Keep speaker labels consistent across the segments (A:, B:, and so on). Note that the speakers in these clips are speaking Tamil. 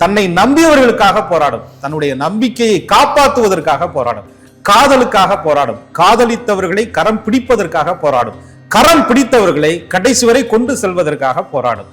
A: தன்னை நம்பியவர்களுக்காக போராடும். தன்னுடைய நம்பிக்கையை காப்பாற்றுவதற்காக போராடும். காதலுக்காக போராடும். காதலித்தவர்களை கரம் பிடிப்பதற்காக போராடும். கரம் பிடித்தவர்களை கடைசி வரை கொண்டு செல்வதற்காக போராடும்.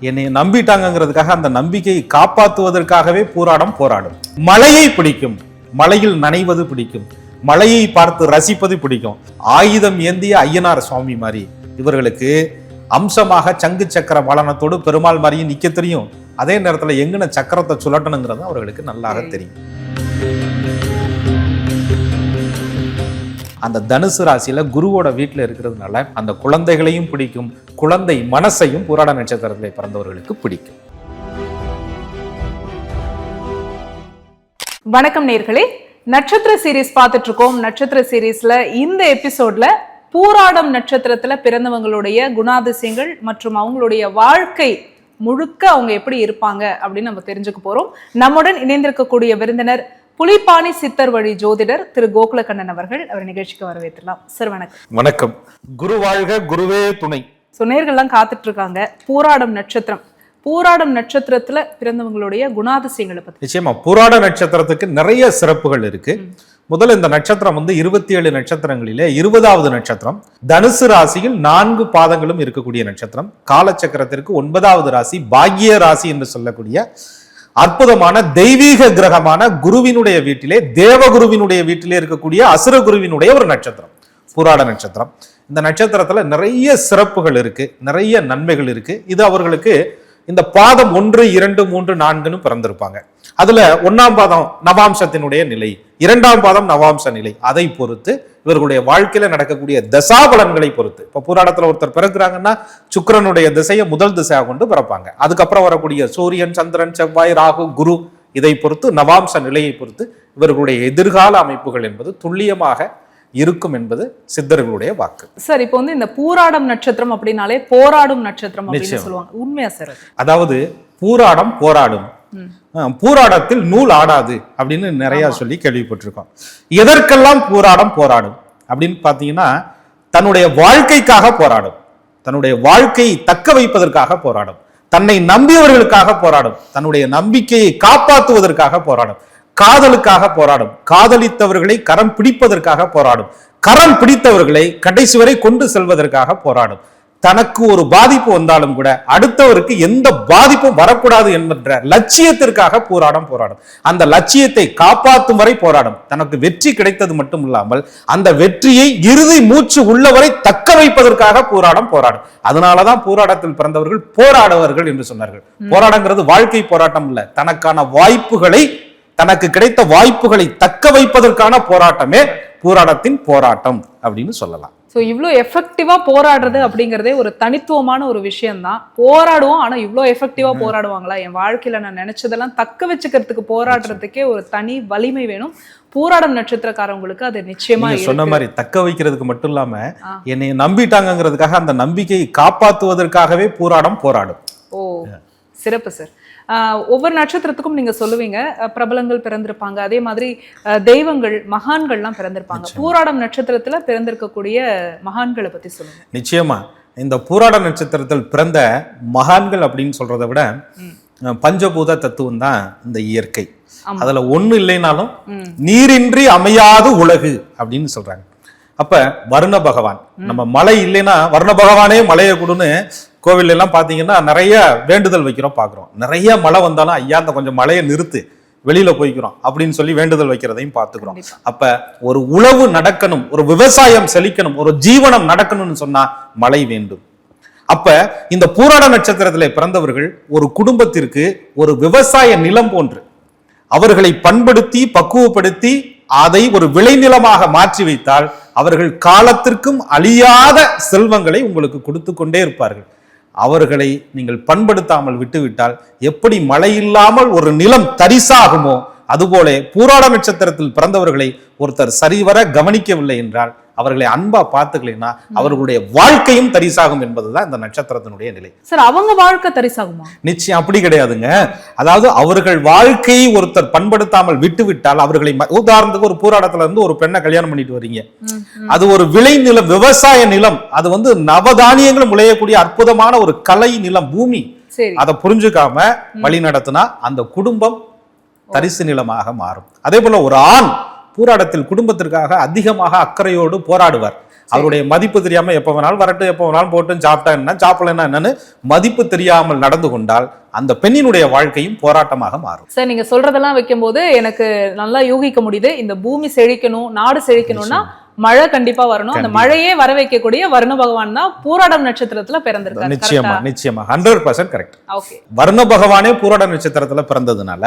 A: என்னை நம்பிட்டாங்கிறதுக்காக அந்த நம்பிக்கையை காப்பாற்றுவதற்காகவே போராடம் போராடும். மழையை பிடிக்கும். மலையில் நனைவது பிடிக்கும். மலையை பார்த்து ரசிப்பது பிடிக்கும். ஆயுதம் ஏந்திய ஐயனார் சுவாமி மாதிரி இவர்களுக்கு அம்சமாக சங்கு சக்கர பாலனத்தோடு பெருமாள் மாதிரியும் நிக்க தெரியும். அதே நேரத்துல எங்கன சக்கரத்தை சுழட்டணுங்கிறது அவர்களுக்கு நல்லாக தெரியும். அந்த தனுசு ராசியில குருவோட வீட்டுல இருக்கிறதுனால அந்த குழந்தைகளையும் பிடிக்கும். குழந்தை மனசையும் புராட நட்சத்திரத்திலே பிறந்தவர்களுக்கு பிடிக்கும்.
B: வணக்கம் நேர்களே. நட்சத்திர சீரிஸ் பார்த்துட்டு இருக்கோம். நட்சத்திர சீரிஸ்ல இந்த எபிசோட்ல பூராடம் நட்சத்திரத்துல பிறந்தவங்களுடைய குணாதிசயங்கள் மற்றும் அவங்களுடைய வாழ்க்கை முழுக்க அவங்க எப்படி இருப்பாங்க அப்படின்னு நம்ம தெரிஞ்சுக்க போறோம். நம்முடன் இணைந்திருக்கக்கூடிய விருந்தினர் புலிப்பாணி சித்தர் வழி ஜோதிடர் திரு கோகுலக்கண்ணன் அவர்கள் அவர் நிகழ்ச்சிக்கு வரவேற்றலாம் சார் வணக்கம்.
A: வணக்கம். குரு வாழ்க குருவே துணை.
B: ஸோ நேர்கள்லாம் காத்துட்டு இருக்காங்க பூராடம் நட்சத்திரம். பூராடம் நட்சத்திரத்துல பிறந்தவங்களுடைய குணாதிசயங்களை பத்தி.
A: நிச்சயமா புராட நட்சத்திரத்துக்கு நிறைய சிறப்புகள் இருக்கு. முதல்ல இந்த நட்சத்திரம் வந்து இருபத்தி ஏழு நட்சத்திரங்களிலே இருபதாவது நட்சத்திரம். தனுசு ராசியில் நான்கு பாதங்களும் இருக்கக்கூடிய நட்சத்திரம். காலச்சக்கரத்திற்கு ஒன்பதாவது ராசி பாக்ய ராசி என்று சொல்லக்கூடிய அற்புதமான தெய்வீக கிரகமான குருவினுடைய வீட்டிலே தேவகுருவினுடைய வீட்டிலே இருக்கக்கூடிய அசுர குருவினுடைய ஒரு நட்சத்திரம் புராட நட்சத்திரம். இந்த நட்சத்திரத்துல நிறைய சிறப்புகள் இருக்கு நிறைய நன்மைகள் இருக்கு. இது அவர்களுக்கு இந்த பாதம் ஒன்று இரண்டு மூன்று நான்குன்னு பிறந்திருப்பாங்க. அதுல ஒன்னாம் பாதம் நவாம்சத்தினுடைய நிலை இரண்டாம் பாதம் நவாம்ச நிலை. அதை பொறுத்து இவர்களுடைய வாழ்க்கையில நடக்கக்கூடிய தசாபலன்களை பொறுத்து. இப்ப புராணத்துல ஒருத்தர் பிறகுறாங்கன்னா சுக்கிரனுடைய திசையை முதல் திசையாக கொண்டு பிறப்பாங்க. அதுக்கப்புறம் வரக்கூடிய சூரியன் சந்திரன் செவ்வாய் ராகு குரு இதை பொறுத்து நவாம்ச நிலையை பொறுத்து இவர்களுடைய எதிர்கால அமைப்புகள் என்பது துல்லியமாக இருக்கும் என்பது சித்தர்களுடைய வாக்கு.
B: சார் இப்போ வந்து இந்த பூராடம் நட்சத்திரம் அப்படின்னாலே போராடும் நட்சத்திரம் அப்படின்னு. சொல்லுவாங்க. உண்மையா சார் அது?
A: அதாவது பூராடம் போராடும். பூராடத்தில் நூல் ஆடாது அப்படின்னு நிறைய சொல்லி கேள்விப்பட்டிருக்கோம். எதற்கெல்லாம் பூராடம் போராடும் அப்படின்னு பார்த்தீங்கன்னா தன்னுடைய வாழ்க்கைக்காக போராடும். தன்னுடைய வாழ்க்கையை தக்க வைப்பதற்காக போராடும். தன்னை நம்பியவர்களுக்காக போராடும். தன்னுடைய நம்பிக்கையை காப்பாற்றுவதற்காக போராடும். காதலுக்காக போராடும். காதலித்தவர்களை கரம் பிடிப்பதற்காக போராடும். கரம் பிடித்தவர்களை கடைசி வரை கொண்டு செல்வதற்காக போராடும். தனக்கு ஒரு பாதிப்பு வந்தாலும் கூட அடுத்தவருக்கு எந்த பாதிப்பும் வரக்கூடாது என்கின்ற லட்சியத்திற்காக போராடம் போராடும். அந்த லட்சியத்தை காப்பாற்றும் வரை போராடும். தனக்கு வெற்றி கிடைத்தது மட்டும் இல்லாமல் அந்த வெற்றியை இறுதி மூச்சு உள்ளவரை தக்க வைப்பதற்காக போராடம் போராடும். அதனாலதான் போராட்டத்தில் பிறந்தவர்கள் போராடுவார்கள் என்று சொன்னார்கள். போராட்டங்கிறது வாழ்க்கை போராட்டம் இல்ல தனக்கான வாய்ப்புகளை தனக்கு கிடைத்த வாய்ப்புகளை தக்க வைப்பதற்கான போராட்டமே போராட்டத்தின் போராட்டம் அப்படின்னு சொல்லலாம்.
B: ஸோ இவ்வளோ எஃபெக்டிவா போராடுறது அப்படிங்கிறதே ஒரு தனித்துவமான ஒரு விஷயம்தான். போராடுவோம் ஆனா இவ்வளோ எஃபெக்டிவா போராடுவாங்களா? என் வாழ்க்கையில நான் நினைச்சதெல்லாம் தக்க வச்சுக்கிறதுக்கு போராடுறதுக்கே ஒரு தனி வலிமை வேணும். பூராடம் நட்சத்திரக்காரவங்களுக்கு அது நிச்சயமா
A: சொன்ன. மாதிரி தக்க வைக்கிறதுக்கு மட்டும் இல்லாம
B: ஆ.
A: என்னை நம்பிட்டாங்கிறதுக்காக அந்த நம்பிக்கையை காப்பாற்றுவதற்காகவே போராடம் போராடும்.
B: ஓ சிறப்பு சார். ஒவ்வொரு நட்சத்திரத்துக்கும் நீங்க சொல்லுவீங்க பிரபலங்கள் பிறந்திருப்பாங்க. அதே மாதிரி தெய்வங்கள் மகான்கள்லாம் பிறந்திருப்பாங்க. பூராடம் நட்சத்திரத்துல பிறந்திருக்கக்கூடிய மகான்களை பத்தி சொல்லுங்க.
A: நிச்சயமா. இந்த பூராட நட்சத்திரத்தில் பிறந்த மகான்கள் அப்படின்னு சொல்றதை விட பஞ்சபூத தத்துவம் தான் இந்த இயற்கை. அதுல ஒண்ணு இல்லைனாலும். நீரின்றி அமையாது உலகு அப்படின்னு சொல்றாங்க. அப்ப வருண பகவான். நம்ம மழை இல்லைன்னா வருண பகவானே மழையை கொடுன்னு கோவில் எல்லாம் பாத்தீங்கன்னா நிறைய வேண்டுதல் வைக்கிறோம் பாக்குறோம். நிறைய மழை வந்தாலும் ஐயா அந்த கொஞ்சம் மழையை நிறுத்து. வெளியில போய்க்கிறோம். அப்படின்னு சொல்லி வேண்டுதல் வைக்கிறதையும் பார்த்துக்கிறோம். அப்ப ஒரு உழவு நடக்கணும் ஒரு விவசாயம் செழிக்கணும் ஒரு ஜீவனம் நடக்கணும்னு சொன்னா மழை வேண்டும். அப்ப இந்த பூராட நட்சத்திரத்திலே பிறந்தவர்கள் ஒரு குடும்பத்திற்கு ஒரு விவசாய நிலம் போன்று அவர்களை பண்படுத்தி பக்குவப்படுத்தி அதை ஒரு விளைநிலமாக மாற்றி வைத்தால் அவர்கள் காலத்திற்கும் அழியாத செல்வங்களை உங்களுக்கு கொடுத்து கொண்டே இருப்பார்கள். அவர்களை நீங்கள் பண்படுத்தாமல் விட்டுவிட்டால் எப்படி மழை இல்லாமல் ஒரு நிலம் தரிசாகுமோ அதுபோல பூராட நட்சத்திரத்தில் பிறந்தவர்களை ஒருத்தர் சரிவர கவனிக்கவில்லை என்றால் அவர்களை அன்பா பார்த்துக்கலைன்னா அவர்களுடைய வாழ்க்கையும் தரிசாகும் என்பதுதான் இந்த நட்சத்திரத்தினுடைய நிலை.
B: சார் அவங்க வாழ்க்கை தரிசாகுமா?
A: நிச்சயம் அப்படி கிடையாதுங்க. அதாவது அவர்கள் வாழ்க்கையை ஒருத்தர் பண்படுத்தாமல் விட்டுவிட்டால் அவர்களை உதாரணத்துக்கு ஒரு போராட்டத்துல இருந்து ஒரு பெண்ணை கல்யாணம் பண்ணிட்டு வர்றீங்க அது ஒரு விளை நிலம் விவசாய நிலம். அது வந்து நவதானியங்களும் விளையக்கூடிய அற்புதமான ஒரு கலை நிலம் பூமி. அதை புரிஞ்சுக்காம வழி நடத்தினா அந்த குடும்பம் தரிசு நிலமாக மாறும். அதே போல ஒரு ஆண் போராட்டத்தில் குடும்பத்திற்காக அதிகமாக அக்கறையோடு போராடுவார். அவருடைய மதிப்பு தெரியாம எப்ப வேணாலும் வரட்டும் எப்ப வேணாலும் போட்டும் சாப்பிட்டா என்ன சாப்பிடலன்னா என்னன்னு மதிப்பு தெரியாமல் நடந்து கொண்டால் அந்த பெண்ணினுடைய வாழ்க்கையும் போராட்டமாக மாறும்.
B: சார் நீங்க சொல்றதெல்லாம் வைக்கும்போது எனக்கு நல்லா யூகிக்க முடியுது. இந்த பூமி செழிக்கணும் நாடு செழிக்கணும்னா மழை கண்டிப்பா வரணும். அந்த மழையே வர வைக்கக்கூடிய வருண பகவான் தான் பூராடம் நட்சத்திரத்துல பிறந்திருக்காரு
A: நிச்சயமா நிச்சயமா. ஹண்ட்ரட் பர்சன்ட் கரெக்ட்
B: ஓகே
A: வர்ண பகவானே பூராட நட்சத்திரத்துல பிறந்ததுனால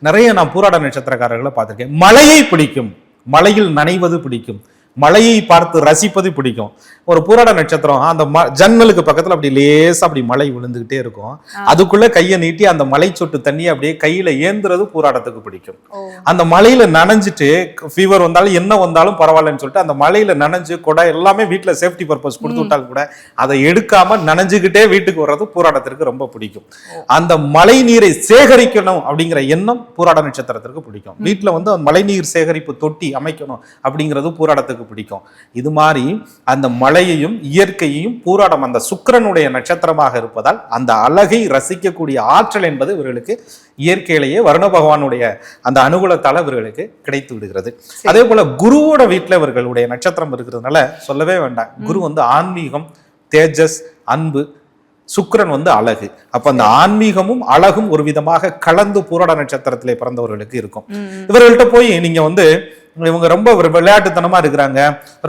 A: நிறைய நான் பூராட நட்சத்திரக்காரர்களை பார்த்திருக்கேன். மழையை பிடிக்கும். மலையில் நனைவது பிடிக்கும். மலையை பார்த்து ரசிப்பது பிடிக்கும். ஒரு பூராட நட்சத்திரம் அந்த ம- ஜன்னலுக்கு பக்கத்துல அப்படி லேசா அப்படி மழை விழுந்துகிட்டே இருக்கும். அதுக்குள்ள கையை நீட்டி அந்த மலை சொட்டு தண்ணியை அப்படியே கையில ஏந்துறது பூராடத்துக்கு பிடிக்கும். அந்த மலையில நனைஞ்சிட்டு ஃபீவர் வந்தாலும் என்ன வந்தாலும் பரவாயில்லன்னு சொல்லிட்டு அந்த மலையில நனைஞ்சு கொடை எல்லாமே வீட்ல சேஃப்டி பர்பஸ் கொடுத்து விட்டாலும் கூட அதை எடுக்காம நனைஞ்சுக்கிட்டே வீட்டுக்கு வர்றது பூராடத்திற்கு ரொம்ப பிடிக்கும். அந்த மழை நீரை சேகரிக்கணும் அப்படிங்கிற எண்ணம் பூராட நட்சத்திரத்திற்கு பிடிக்கும். வீட்ல வந்து அந்த மழைநீர் சேகரிப்பு தொட்டி அமைக்கணும் அப்படிங்கிறது பூராடத்துக்கு பிடிக்கும். இது மாதிரி அந்த மழையையும் இயற்கையையும் பூராடம் அந்த சுக்கிரனுடைய நட்சத்திரமாக இருப்பதால் அந்த அழகை ரசிக்கக்கூடிய ஆற்றல் என்பது இவர்களுக்கு இயற்கையிலேயே வருண பகவானுடைய அந்த அனுகூலத்தால இவர்களுக்கு கிடைத்து விடுகிறது. அதே போல குருவோட வீட்டுல இவர்களுடைய நட்சத்திரம் இருக்கிறதுனால சொல்லவே வேண்டாம். குரு வந்து ஆன்மீகம் தேஜஸ் அன்பு சுக்கிரன் வந்து அழகு. அப்ப அந்த ஆன்மீகமும் அழகும் ஒரு விதமாக கலந்து பூராட நட்சத்திரத்திலே பிறந்தவர்களுக்கு இருக்கும். இவர்கள்ட்ட போய் நீங்க வந்து இவங்க ரொம்ப ஒரு விளையாட்டுத்தனமா இருக்கிறாங்க.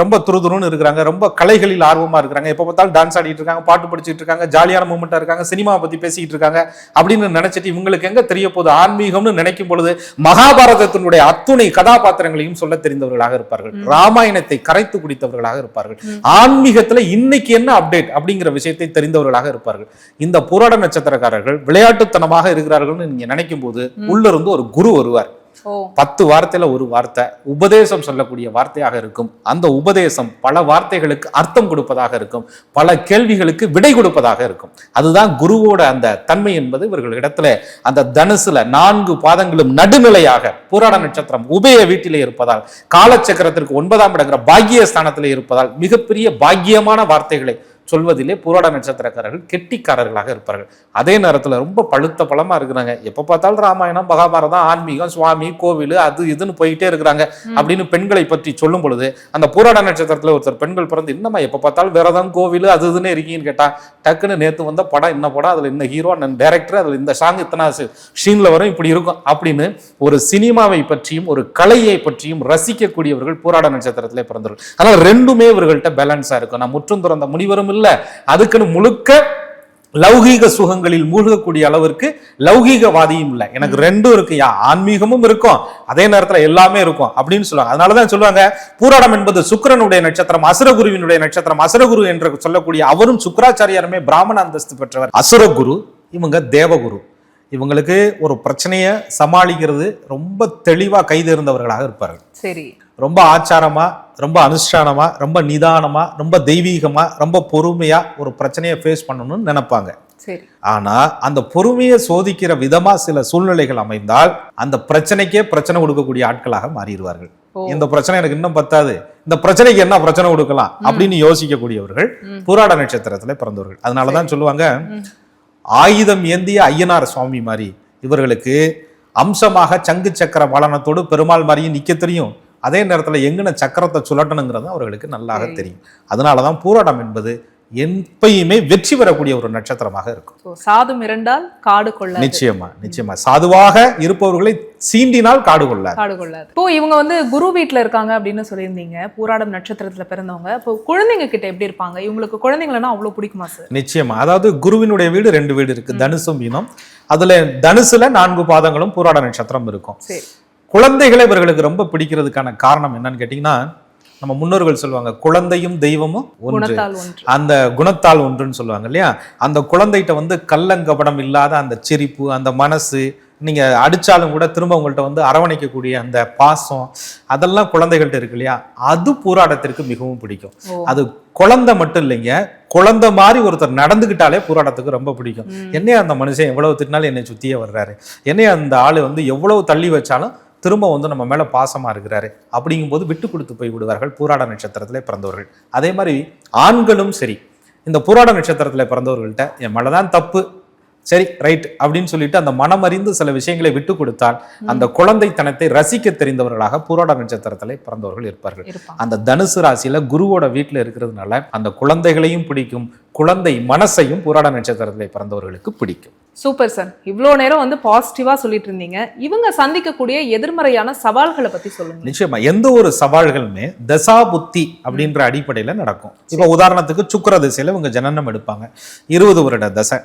A: ரொம்ப துருதுருன்னு இருக்கிறாங்க. ரொம்ப கலைகளில் ஆர்வமா இருக்கிறாங்க. எப்ப பார்த்தாலும் டான்ஸ் ஆடிட்டு இருக்காங்க பாட்டு படிச்சிட்டு இருக்காங்க ஜாலியான மூமெண்டா இருக்காங்க சினிமாவை பத்தி பேசிட்டு இருக்காங்க அப்படின்னு நினைச்சிட்டு இவங்களுக்கு எங்க தெரிய போகுது? ஆன்மீகம்னு நினைக்கும் பொழுது மகாபாரதத்தினுடைய அத்துணை கதாபாத்திரங்களையும் சொல்ல தெரிந்தவர்களாக இருப்பார்கள். ராமாயணத்தை கரைத்து குடித்தவர்களாக இருப்பார்கள். ஆன்மீகத்துல இன்னைக்கு என்ன அப்டேட் அப்படிங்கிற விஷயத்தை தெரிந்தவர்களாக இருப்பார்கள். இந்த புராட நட்சத்திரக்காரர்கள் விளையாட்டுத்தனமாக இருக்கிறார்கள்னு நீங்க நினைக்கும் போது உள்ள இருந்து ஒரு குரு வருவார். பத்து வார்த்தையில ஒரு வார்த்தை உபதேசம் சொல்லக்கூடிய வார்த்தையாக இருக்கும். அந்த உபதேசம் பல வார்த்தைகளுக்கு அர்த்தம் கொடுப்பதாக இருக்கும். பல கேள்விகளுக்கு விடை கொடுப்பதாக இருக்கும். அதுதான் குருவோட அந்த தன்மை என்பது. இவர்கள் இடத்துல அந்த தனுசுல நான்கு பாதங்களும் நடுநிலையாக புராண நட்சத்திரம் உபய வீட்டிலே இருப்பதால் காலச்சக்கரத்திற்கு ஒன்பதாம் இடங்கிற பாக்கிய ஸ்தானத்திலே இருப்பதால் மிகப்பெரிய பாக்கியமான வார்த்தைகளை சொல்வதிலே புராட நட்சத்திரக்காரர்கள் கெட்டிக்காரர்களாக இருப்பார்கள். அதே நேரத்துல ரொம்ப பழுத்த பழமா இருக்கிறாங்க. எப்ப பார்த்தாலும் ராமாயணம் மகாபாரதம் ஆன்மீகம் சுவாமி கோவில் அது இதுன்னு போயிட்டே இருக்கிறாங்க அப்படின்னு பெண்களை பற்றி சொல்லும் பொழுது அந்த புராட நட்சத்திரத்துல ஒருத்தர் பெண்கள் பிறந்து என்னம்மா எப்ப பார்த்தாலும் விரதம் கோவில் அது இதுன்னு இருக்கீங்கன்னு கேட்டா டக்குன்னு நேத்து வந்த படம் என்ன படம்? அதுல இந்த ஹீரோ நான் டைரக்டர் அதுல இந்த சாங் இத்தனை ஷீன்ல வரும் இப்படி இருக்கும். அப்படின்னு ஒரு சினிமாவை பற்றியும் ஒரு கலையை பற்றியும் ரசிக்கக்கூடியவர்கள் போராட நட்சத்திரத்திலே பிறந்தவர்கள் அதனால ரெண்டுமே இவர்கள்ட்ட பேலன்ஸா இருக்கும். நான் முற்றும் துறந்த முனிவரும் இல்ல அதுக்குன்னு முழுக்க லௌகீக சுகங்களில் மூழ்கக்கூடிய அளவிற்கு லௌகீகவாதியும் இல்லை. எனக்கு ரெண்டும் இருக்கு. யா ஆன்மீகமும் இருக்கும். அதே நேரத்துல எல்லாமே இருக்கும் அப்படின்னு சொல்லுவாங்க. அதனாலதான் சொல்லுவாங்க பூராடம் என்பது சுக்கிரனுடைய நட்சத்திரம் அசுரகுருவினுடைய நட்சத்திரம் அசுரகுரு என்று சொல்லக்கூடிய அவரும் சுக்கராச்சாரியாருமே பிராமண அந்தஸ்து பெற்றவர். அசுரகுரு இவங்க தேவகுரு. இவங்களுக்கு ஒரு பிரச்சனையை சமாளிக்கிறது ரொம்ப தெளிவா கைதேர்ந்தவர்களாக இருப்பார்கள்.
B: சரி.
A: ரொம்ப ஆச்சாரமா ரொம்ப அனுஷ்டானமா ரொம்ப நிதானமா ரொம்ப தெய்வீகமா ரொம்ப பொறுமையா ஒரு பிரச்சனையை ஃபேஸ் பண்ணணும்னு நினைப்பாங்க.
B: சரி.
A: ஆனா அந்த பொறுமையை சோதிக்கிற விதமா சில சூழ்நிலைகள் அமைந்தால் அந்த பிரச்சனைக்கே பிரச்சனை கொடுக்கக்கூடிய ஆட்களாக மாறிடுவார்கள். இந்த பிரச்சனை எனக்கு இன்னும் பத்தாது. இந்த பிரச்சனைக்கு என்ன பிரச்சனை கொடுக்கலாம்? அப்படின்னு யோசிக்கக்கூடியவர்கள் புராட நட்சத்திரத்துல பிறந்தவர்கள். அதனாலதான் சொல்லுவாங்க ஆயுதம் ஏந்திய ஐயனார் சுவாமி மாதிரி இவர்களுக்கு அம்சமாக சங்கு சக்கர பாலனத்தோடு பெருமாள் மாதிரியும் நிக்க தெரியும். அதே நேரத்துல எங்கன சக்கரத்தை சுழட்டணுங்கிறது அவர்களுக்கு நல்லாக தெரியும். அதனாலதான் பூராடம் என்பது எப்பயுமே வெற்றி பெறக்கூடிய ஒரு நட்சத்திரமாக இருக்கும்.
B: சாது மிரண்டால் காடு கொள்ளாது.
A: நிச்சயமா நிச்சயமா. சாதுவாக இருப்பவர்களை சீண்டினால் காடு கொள்ளார்
B: காடு கொள்ளாது. இப்போ இவங்க வந்து குரு வீட்ல இருக்காங்க அப்படின்னு சொல்லியிருந்தீங்க. பூராடம் நட்சத்திரத்துல பிறந்தவங்க. இப்போ குழந்தைங்க கிட்ட எப்படி இருப்பாங்க? இவங்களுக்கு குழந்தைங்களன்னா அவ்வளவு பிடிக்குமா சார்
A: நிச்சயமா. அதாவது குருவினுடைய வீடு ரெண்டு வீடு இருக்கு. தனுசும் மீனம் அதுல தனுசுல நான்கு பாதங்களும் பூராட நட்சத்திரம் இருக்கும். குழந்தைகளை இவர்களுக்கு ரொம்ப பிடிக்கிறதுக்கான காரணம் என்னன்னு கேட்டீங்கன்னா நம்ம முன்னோர்கள் சொல்லுவாங்க குழந்தையும் தெய்வமும் ஒன்று. அந்த குணத்தால் ஒன்றுன்னு சொல்லுவாங்க இல்லையா? அந்த குழந்தைகிட்ட வந்து கள்ளங்கபடம் இல்லாத அந்த சிரிப்பு அந்த மனசு நீங்க அடிச்சாலும் கூட திரும்ப உங்கள்ட்ட வந்து அரவணைக்கக்கூடிய அந்த பாசம் அதெல்லாம் குழந்தைகள்ட்ட இருக்கு இல்லையா? அது பூராடத்திற்கு மிகவும் பிடிக்கும். அது குழந்தை மட்டும் இல்லைங்க குழந்தை மாதிரி ஒருத்தர் நடந்துக்கிட்டாலே பூராடத்துக்கு ரொம்ப பிடிக்கும். என்னைய அந்த மனுஷன் எவ்வளவு திட்டினாலும் என்னை சுத்தியே வர்றாரு. என்னைய அந்த ஆளு வந்து எவ்வளவு தள்ளி வச்சாலும் திரும்ப வந்து நம்ம மேல பாசமா இருக்கிறாரு அப்படிங்கும்போது விட்டு கொடுத்து போய் விடுவார்கள் பூராட நட்சத்திரத்திலே பிறந்தவர்கள். அதே மாதிரி ஆண்களும் சரி இந்த பூராட நட்சத்திரத்துல பிறந்தவர்கள்ட்ட என் மேலதான் தப்பு. சரி ரைட் அப்படின்னு சொல்லிட்டு அந்த மனம் அறிந்து சில விஷயங்களை விட்டு கொடுத்தால் அந்த குழந்தைத்தனத்தை ரசிக்க தெரிந்தவர்களாக பூராட நட்சத்திரத்திலே பிறந்தவர்கள் இருப்பார்கள். அந்த தனுசு ராசியில குருவோட வீட்டுல இருக்கிறதுனால அந்த குழந்தைகளையும் பிடிக்கும். குழந்தை மனசையும் புராட நட்சத்திரத்திலே பிறந்தவர்களுக்கு பிடிக்கும்.
B: Super sir. இவ்வளோ நேரம் வந்து பாசிட்டிவா சொல்லிட்டு இருந்தீங்க இவங்க சந்திக்கக்கூடிய எதிர்மறையான சவால்களை பத்தி சொல்லுங்க.
A: நிச்சயமா. எந்த ஒரு சவால்களுமே தசா புத்தி அப்படின்ற அடிப்படையில நடக்கும். இப்போ உதாரணத்துக்கு சுக்கிர திசையில இவங்க ஜனனம் எடுப்பாங்க. இருபது வருட தசை.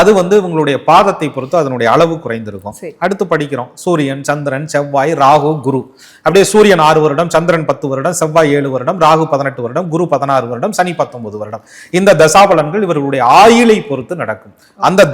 A: அது வந்து இவங்களுடைய பாதத்தை பொறுத்து அதனுடைய அளவு குறைந்திருக்கும். அடுத்து படிக்கிறோம். சூரியன் சந்திரன் செவ்வாய் ராகு குரு. அப்படியே சூரியன் ஆறு வருடம் சந்திரன் பத்து வருடம் செவ்வாய் ஏழு வருடம் ராகு பதினெட்டு வருடம் குரு பதினாறு வருடம் சனி பத்தொன்பது வருடம். இந்த தசாபலன்கள் இவர்களுடைய ஆயுளை பொறுத்து நடக்கும். அந்த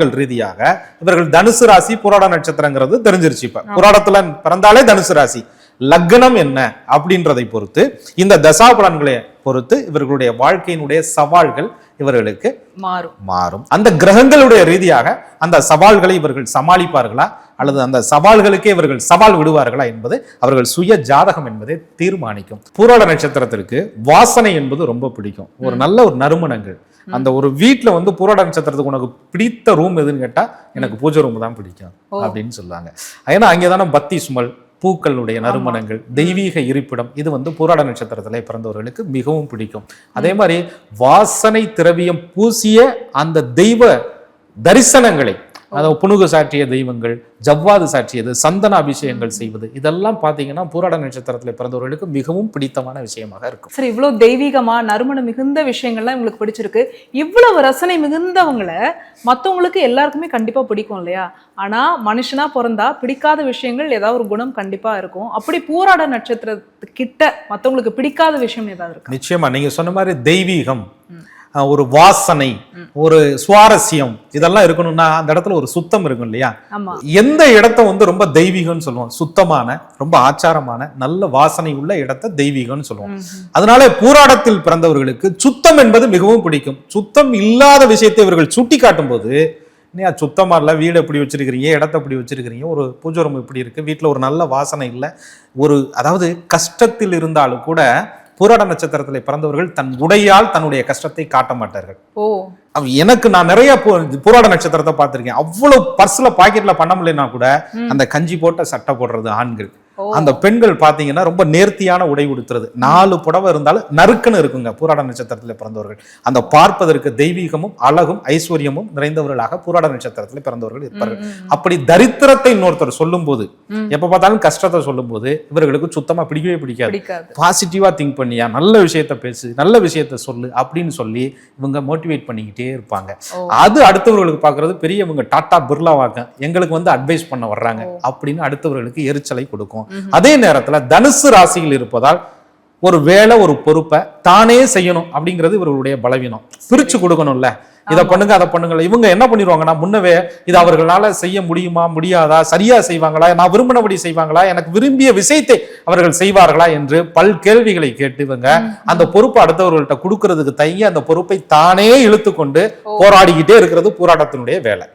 A: தசாபலன்கள் ரீதியாக இவர்கள் தனுசு ராசி புராட நட்சத்திரங்கிறது தெரிஞ்சிருச்சு இப்ப. புராடத்துல பிறந்தாலே தனுசு ராசி. லக்னம் என்ன அப்படின்றதை பொறுத்து இந்த தசாபலன்களை பொறுத்து இவர்களுடைய வாழ்க்கையினுடைய சவால்கள் இவர்களுக்கு
B: மாறும்.
A: மாறும். அந்த கிரகங்களுடைய ரீதியாக அந்த சவால்களை இவர்கள் சமாளிப்பார்களா? அல்லது அந்த சவால்களுக்கே இவர்கள் சவால் விடுவார்களா என்பது அவர்கள் சுய ஜாதகம் என்பதை தீர்மானிக்கும். பூராட நட்சத்திரத்திற்கு வாசனை என்பது ரொம்ப பிடிக்கும். ஒரு நல்ல ஒரு நறுமணங்கள். அந்த ஒரு வீட்ல வந்து பூராட நட்சத்திரத்துக்கு உனக்கு பிடித்த ரூம் எதுன்னு கேட்டா எனக்கு பூஜை ரூம் தான் பிடிக்கும். அப்படின்னு சொல்லுவாங்க. ஏன்னா அங்கேதானே பத்தி சுமல் பூக்களுடைய நறுமணங்கள் தெய்வீக இருப்பிடம் இது வந்து பூராட நட்சத்திரத்திலே பிறந்தவர்களுக்கு மிகவும் பிடிக்கும். அதே மாதிரி வாசனை திரவியம் பூசிய அந்த தெய்வ தரிசனங்களை அதாவது புனுகு சாற்றிய தெய்வங்கள் ஜவ்வாது சாற்றியது சந்தன அபிஷேகங்கள் செய்வது இதெல்லாம் பார்த்தீங்கன்னா பூராட நட்சத்திரத்தில் பிறந்தவர்களுக்கு மிகவும் பிடித்தமான விஷயமாக இருக்கும்.
B: சரி இவ்வளவு தெய்வீகமா நறுமணம் மிகுந்த விஷயங்கள்லாம் இவங்களுக்கு பிடிச்சிருக்கு. இவ்வளவு ரசனை மிகுந்தவங்கள மத்தவங்களுக்கு எல்லாருக்குமே கண்டிப்பா பிடிக்கும் இல்லையா? ஆனா மனுஷனா பிறந்தா பிடிக்காத விஷயங்கள் ஏதாவது ஒரு குணம் கண்டிப்பா இருக்கும். அப்படி பூராட நட்சத்திரத்துக்கிட்ட மத்தவங்களுக்கு பிடிக்காத விஷயம் ஏதாவது இருக்கு?
A: நிச்சயமா நீங்க சொன்ன மாதிரி தெய்வீகம். ஒரு வாசனை ஒரு சுவாரஸ்யம் இதெல்லாம் இருக்கணும்னா அந்த இடத்துல ஒரு சுத்தம் இருக்கும் இல்லையா? எந்த இடத்த வந்து ரொம்ப தெய்வீகம்னு சொல்லுவோம். சுத்தமான ரொம்ப ஆச்சாரமான நல்ல வாசனை உள்ள இடத்த தெய்வீகம்னு சொல்லுவோம். அதனால பூராடத்தில் பிறந்தவர்களுக்கு சுத்தம் என்பது மிகவும் பிடிக்கும். சுத்தம் இல்லாத விஷயத்தை இவர்கள் சுட்டி காட்டும் போது நீ சுத்தமா இல்ல? வீடு எப்படி வச்சிருக்கிறீங்க? இடத்த எப்படி வச்சிருக்கிறீங்க? ஒரு பூஜை ரூம் இப்படி இருக்கு? வீட்டுல ஒரு நல்ல வாசனை இல்லை? ஒரு அதாவது கஷ்டத்தில் இருந்தாலும் கூட பூராட நட்சத்திரத்தில் பிறந்தவர்கள் தன் உடையால் தன்னுடைய கஷ்டத்தை காட்ட மாட்டார்கள்.
B: ஓ.
A: எனக்கு நான் நிறைய பூராட நட்சத்திரத்தை பார்த்திருக்கேன். அவ்வளவு பர்ஸ்ல பாக்கெட்ல பண்ண முடியலனா கூட. அந்த கஞ்சி போட்ட சட்டை போடுறது ஆண்கள் அந்த பெண்கள் பாத்தீங்கன்னா ரொம்ப நேர்த்தியான உடை உடுத்துறது நாலு புடவை இருந்தாலும் நறுக்குன்னு இருக்குங்க பூராட நட்சத்திரத்தில் பிறந்தவர்கள் அந்த பார்ப்பதற்கு தெய்வீகமும் அழகும் ஐஸ்வர்யமும் நிறைந்தவர்களாக பூராட நட்சத்திரத்தில் பிறந்தவர்கள் இருப்பார்கள் அப்படி தரித்திரத்தை இன்னொருத்தர் சொல்லும்போது
B: ம்.
A: எப்ப பார்த்தாலும் கஷ்டத்தை சொல்லும்போது இவர்களுக்கு சுத்தமா பிடிக்கவே பிடிக்காது பாசிட்டிவா திங்க் பண்ணியா நல்ல விஷயத்த பேசு நல்ல விஷயத்த சொல்லு அப்படின்னு சொல்லி இவங்க மோட்டிவேட் பண்ணிக்கிட்டே இருப்பாங்க. அது அடுத்தவர்களுக்கு பார்க்கிறது பெரிய இவங்க டாட்டா பிர்லா எங்களுக்கு வந்து அட்வைஸ் பண்ண வர்றாங்க. அப்படின்னு அடுத்தவர்களுக்கு எரிச்சலை கொடுக்கும். அதே நேரத்துல தனுசு ராசியில் இருப்பதால் ஒரு வேலை ஒரு பொறுப்பை தானே செய்யணும் அப்படிங்கிறது இவர்களுடைய பலவீனம். பிரிச்சு கொடுக்கணும்ல. இதை. பண்ணுங்க அதை பண்ணுங்கள இவங்க என்ன பண்ணிடுவாங்கன்னா முன்னவே இது அவர்களால செய்ய முடியுமா முடியாதா சரியா செய்வாங்களா நான் விரும்பினபடி செய்வாங்களா எனக்கு விரும்பிய விஷயத்தை அவர்கள் செய்வார்களா என்று பல் கேள்விகளை கேட்டு இவங்க அந்த பொறுப்பை அடுத்தவர்கள்ட்ட கொடுக்கறதுக்கு தயங்கி அந்த பொறுப்பை தானே இழுத்து கொண்டு
B: ஓ.
A: போராடிக்கிட்டே இருக்கிறது போராட்டத்தினுடைய வேலை.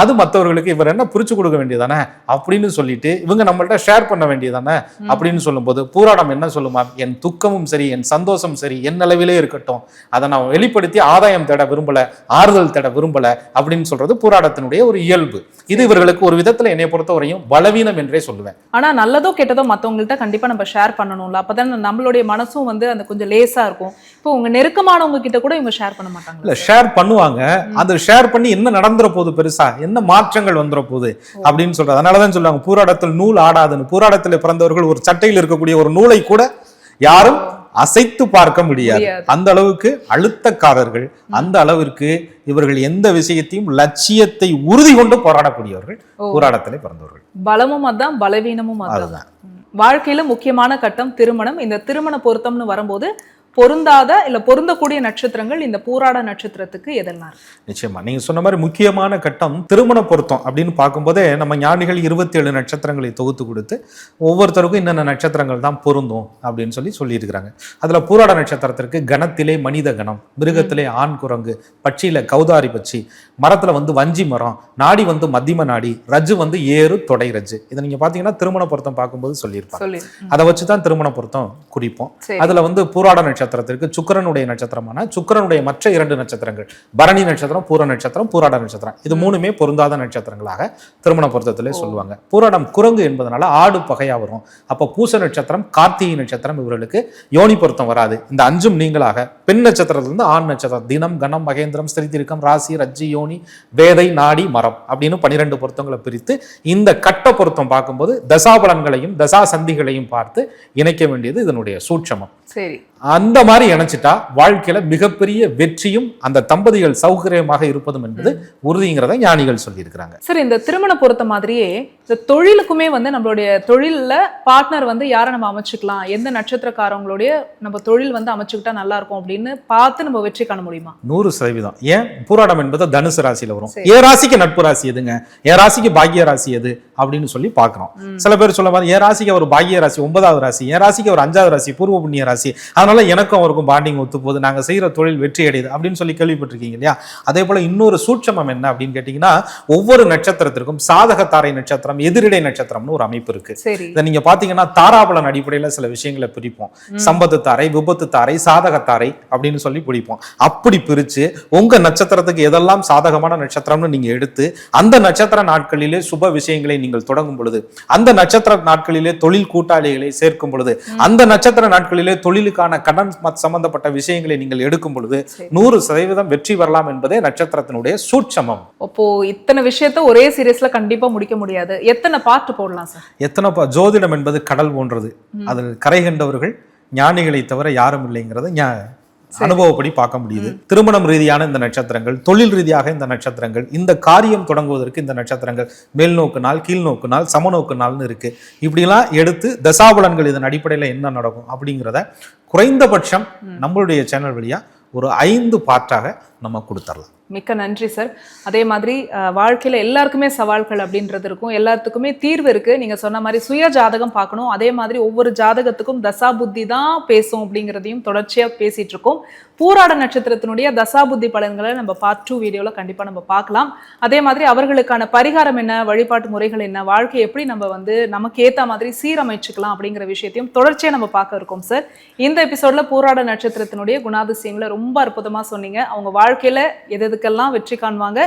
A: அது மத்தவர்களுக்கு இவர் என்ன பிரிச்சு கொடுக்க வேண்டியதானே? அப்படின்னு சொல்லிட்டு இவங்க நம்மள்ட்ட ஷேர் பண்ண வேண்டியதானே? அப்படின்னு சொல்லும்போது பூராடம் என்ன சொல்லுமா? என் துக்கமும் சரி என் சந்தோஷம் சரி என் அளவிலே இருக்கட்டும். அதை நான் வெளிப்படுத்தி ஆதாயம் தேட விரும்பல ஆறுதல் தேட விரும்பல அப்படின்னு சொல்றது பூராடத்தினுடைய ஒரு இயல்பு. இது இவர்களுக்கு ஒரு விதத்துல என்னை பொறுத்தவரையும் பலவீனம் என்றே சொல்லுவேன்.
B: ஆனா நல்லதோ கெட்டதோ மத்தவங்கள்ட்ட கண்டிப்பா நம்ம ஷேர் பண்ணணும்ல. அப்பதான் நம்மளுடைய மனசும் வந்து அந்த கொஞ்சம் லேசா இருக்கும். இப்போ உங்க நெருக்கமானவங்க கிட்ட கூட இவங்க ஷேர் பண்ண மாட்டாங்க
A: இல்ல ஷேர் பண்ணுவாங்க. அந்த ஷேர் பண்ணி என்ன நடந்துற போகுது பெருசா? என்ன மாற்றங்கள் வந்துற போகுது? அப்படின்னு சொல்றது அதனாலதான் சொல்லுவாங்க பூராடத்தில் நூல் ஆடாதுன்னு. பூராடத்தில் பிறந்தவர்கள் ஒரு சட்டையில் இருக்கக்கூடிய ஒரு நூலை கூட யாரும் அசைத்து பார்க்க முடியாது. அந்த அளவுக்கு அழுத்தக்காரர்கள் அந்த அளவிற்கு இவர்கள் எந்த விஷயத்தையும் லட்சியத்தை உறுதி கொண்டு போராடக்கூடியவர்கள்
B: ஓ.
A: போராட்டத்திலே பிறந்தவர்கள்.
B: பலமும் அதான் பலவீனமும்
A: அதுதான்.
B: வாழ்க்கையில முக்கியமான கட்டம் திருமணம். இந்த திருமண பொருத்தம்னு வரும்போது பொருந்தாத இல்ல பொருந்தக்கூடிய நட்சத்திரங்கள் இந்த பூராட நட்சத்திரத்துக்கு எதெல்லாம்?
A: நிச்சயமா. நீங்க சொன்ன மாதிரி முக்கியமான கட்டம் திருமண பொருத்தம் அப்படின்னு பார்க்கும்போதே நம்ம ஞானிகள் இருபத்தி ஏழு நட்சத்திரங்களை தொகுத்து கொடுத்து ஒவ்வொருத்தருக்கும் என்னென்ன நட்சத்திரங்கள் தான் பொருந்தும் அப்படின்னு சொல்லி சொல்லியிருக்கிறாங்க. அதுல பூராட நட்சத்திரத்திற்கு கணத்திலே மனித கணம் மிருகத்திலே ஆண் குரங்கு பட்சியில கௌதாரி பட்சி மரத்துல வந்து வஞ்சி மரம் நாடி வந்து மத்திம நாடி ரஜ்ஜு வந்து ஏறு தொடை ரஜ்ஜு. இதை நீங்க பாத்தீங்கன்னா திருமண பொருத்தம் பார்க்கும்போது சொல்லியிருப்பாங்க.
B: சொல்லி
A: அதை வச்சு தான் திருமண பொருத்தம் குறிப்போம். அதுல வந்து பூராட நட்சத்திரத்திற்கு சுக்கிரனுடைய நட்சத்திரமான சுக்கிரனுடைய மற்ற இரண்டு நட்சத்திரங்கள். பரணி நட்சத்திரம் பூர நட்சத்திரம் பூராட நட்சத்திரம். இது மூணுமே பொருந்தாத நட்சத்திரங்களாக திருமண பொருத்தத்திலே சொல்லுவாங்க. பூராடம் குரங்கு என்பதனால ஆடு பகையா வரும். அப்போ பூச நட்சத்திரம் கார்த்திகை நட்சத்திரம் இவர்களுக்கு யோனி பொருத்தம் வராது. இந்த அஞ்சும் நீங்களாக பெண் நட்சத்திரத்திலிருந்து ஆண் நட்சத்திரம் தினம் கணம் மகேந்திரம் ஸ்திரிதிருக்கம் ராசி ரஜ்ஜி யோனி வேதை நாடி மரம் அப்படின்னு பனிரெண்டு பொருத்தங்களை பிரித்து இந்த கட்ட பொருத்தம் பார்க்கும்போது தசாபலன்களையும் தசா சந்திகளையும் பார்த்து இணைக்க வேண்டியது இதனுடைய சூட்சமம்.
B: சரி.
A: அந்த மாதிரி இணைச்சிட்டா வாழ்க்கையில மிகப்பெரிய வெற்றியும் அந்த தம்பதிகள் சௌகரியமாக இருப்பதும் என்பது உறுதிங்கிறத ஞானிகள் சொல்லியிருக்கிறாங்க.
B: சரி இந்த திருமண பொருத்த மாதிரியே இந்த தொழிலுக்குமே வந்து நம்மளுடைய தொழில்ல பார்ட்னர் வந்து யாரை நம்ம அமைச்சுக்கலாம்? எந்த நட்சத்திரக்காரவங்களுடைய நம்ம தொழில் வந்து அமைச்சுக்கிட்டா நல்லா இருக்கும் அப்படின்னு பார்த்து நம்ம வெற்றி காண முடியுமா?
A: நூறு சதவீதம். ஏன்? பூராடம் என்பது தனுசு ராசியில வரும். ஏ ராசிக்கு நட்பு ராசி எதுங்க? ஏ ராசிக்கு பாக்கிய ராசி எது? அப்படின்னு சொல்லி பார்க்கிறோம். சில பேர் சொல்ல மாதிரி என் ராசிக்கு அவர் பாக்கிய ராசி ஒன்பதாவது ராசி என் ராசிக்கு அவர் அஞ்சாவது ராசி பூர்வ புண்ணிய ராசி. அதனால எனக்கும் அவருக்கும் பாண்டிங் ஒத்து போகுது நாங்க செய்யற தொழில் வெற்றி அடையுது அப்படின்னு சொல்லி கேள்விப்பட்டிருக்கீங்க இல்லையா? அதே போல இன்னொரு சூட்சமம் என்ன அப்படின்னு கேட்டீங்கன்னா ஒவ்வொரு நட்சத்திரத்திற்கும் சாதக தாரை நட்சத்திரம் எதிரிடை நட்சத்திரம்னு ஒரு அமைப்பு இருக்கு. இதை நீங்க பாத்தீங்கன்னா தாராபலன் அடிப்படையில சில விஷயங்களை பிரிப்போம். சம்பத்து தாரை விபத்து தாரை சாதக தாரை அப்படின்னு சொல்லி பிடிப்போம் அப்படி பிரிச்சு உங்க நட்சத்திரத்துக்கு எதெல்லாம் சாதகமான நட்சத்திரம்னு நீங்க எடுத்து அந்த நட்சத்திர நாட்களிலே சுப விஷயங்களை நீங்கள் தொடங்கும் பொழுது அந்த நட்சத்திர நாட்களிலே தொழில் கூட்டாளிகளை சேர்க்கும் பொழுது அந்த நட்சத்திர நாட்களிலே தொழிலுக்கான கடன் சம்பந்தப்பட்ட விஷயங்களை நீங்கள் எடுக்கும் பொழுது. நூறு சதவீதம் வெற்றி பெறலாம் என்பதே நட்சத்திரத்தினுடைய சூட்சமம்.
B: அப்போ இத்தனை விஷயத்த ஒரே சீரியஸ்ல கண்டிப்பா முடிக்க முடியாது. எத்தனை பார்ட் போடலாம் சார்
A: எத்தனை ப- ஜோதிடம் என்பது கடல் போன்றது. அதில் கரை கண்டவர்கள் ஞானிகளை தவிர யாரும் இல்லைங்கிறத அனுபவப்படி பார்க்க முடியுது. திருமணம் ரீதியான இந்த நட்சத்திரங்கள் தொழில் ரீதியாக இந்த நட்சத்திரங்கள் இந்த காரியம் தொடங்குவதற்கு இந்த நட்சத்திரங்கள் மேல் நோக்கு நாள் கீழ் நோக்கு நாள் சமநோக்கு நாள்னு இருக்கு. இப்படிலாம் எடுத்து தசாபலன்கள் இதன் அடிப்படையில் என்ன நடக்கும் அப்படிங்கிறத குறைந்தபட்சம் நம்மளுடைய சேனல் வழியா ஒரு ஐந்து பாட்டாக நம்ம கொடுத்துடலாம்
B: மிக்க நன்றி சார் அதே மாதிரி வாழ்க்கையில் எல்லாருக்குமே சவால்கள் அப்படின்றது இருக்கும். எல்லாத்துக்குமே தீர்வு இருக்குது நீங்கள் சொன்ன மாதிரி சுய ஜாதகம் பார்க்கணும். அதே மாதிரி ஒவ்வொரு ஜாதகத்துக்கும் தசா புத்தி தான் பேசும் அப்படிங்கிறதையும் தொடர்ச்சியாக பேசிகிட்டு இருக்கோம். பூராட நட்சத்திரத்தினுடைய தசா புத்தி பலன்களை நம்ம பார்ட் டூ வீடியோவில் கண்டிப்பாக நம்ம பார்க்கலாம். அதே மாதிரி அவர்களுக்கான பரிகாரம் என்ன வழிபாட்டு முறைகள் என்ன வாழ்க்கை எப்படி நம்ம வந்து நமக்கு ஏற்ற மாதிரி சீரமைச்சுக்கலாம் அப்படிங்கிற விஷயத்தையும் தொடர்ச்சியாக நம்ம பார்க்க இருக்கோம் சார் இந்த எபிசோட்ல பூராட நட்சத்திரத்தினுடைய குணாதிசயங்களை ரொம்ப அற்புதமாக சொன்னீங்க. அவங்க வாழ்க்கையில் எது எதுக்கெல்லாம் வெற்றி காண்பாங்க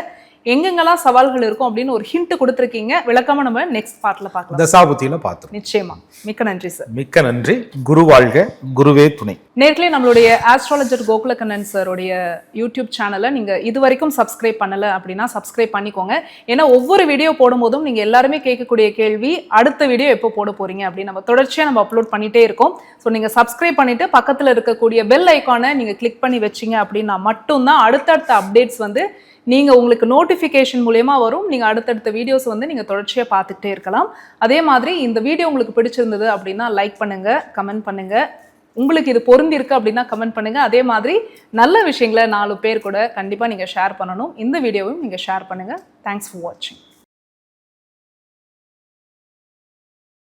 B: எங்கெங்கெல்லாம் சவால்கள் இருக்கும் அப்படின்னு ஒரு ஹிண்ட் கொடுத்துருக்கீங்க. விளக்கமா நம்ம நெக்ஸ்ட் பார்ட்ல பார்க்கலாம்.
A: தசாபுத்தியில பார்த்தோம்
B: நிச்சயமா. மிக்க நன்றி சார்
A: மிக்க நன்றி. குரு வாழ்க குருவே துணை.
B: நேர்களே நம்மளுடைய ஆஸ்ட்ராலஜர் கோகுலக்கண்ணன் சாருடைய யூடியூப் சேனலை நீங்க இது வரைக்கும் சப்ஸ்கிரைப் பண்ணல அப்படின்னா சப்ஸ்கிரைப் பண்ணிக்கோங்க. ஏன்னா ஒவ்வொரு வீடியோ போடும்போதும் நீங்க எல்லாருமே கேட்கக்கூடிய கேள்வி அடுத்த வீடியோ எப்போ போட போறீங்க அப்படின்னு நம்ம தொடர்ச்சியா நம்ம அப்லோட் பண்ணிட்டே இருக்கோம். ஸோ நீங்க சப்ஸ்கிரைப் பண்ணிட்டு பக்கத்துல இருக்கக்கூடிய பெல் ஐக்கானை நீங்க கிளிக் பண்ணி வச்சீங்க அப்படின்னா மட்டும்தான் அடுத்தடுத்த அப்டேட்ஸ் வந்து நீங்கள் உங்களுக்கு நோட்டிஃபிகேஷன் மூலயமா வரும். நீங்கள் அடுத்தடுத்த வீடியோஸ் வந்து நீங்கள் தொடர்ச்சியாக பார்த்துக்கிட்டே இருக்கலாம். அதே மாதிரி இந்த வீடியோ உங்களுக்கு பிடிச்சிருந்தது அப்படின்னா லைக் பண்ணுங்கள் கமெண்ட் பண்ணுங்கள் உங்களுக்கு இது பொருந்திருக்கு அப்படின்னா கமெண்ட் பண்ணுங்கள் அதே மாதிரி நல்ல விஷயங்களை நாலு பேர் கூட கண்டிப்பாக நீங்கள் ஷேர் பண்ணணும். இந்த வீடியோவும் நீங்கள் ஷேர் பண்ணுங்கள் தேங்க்ஸ் ஃபார் வாட்சிங்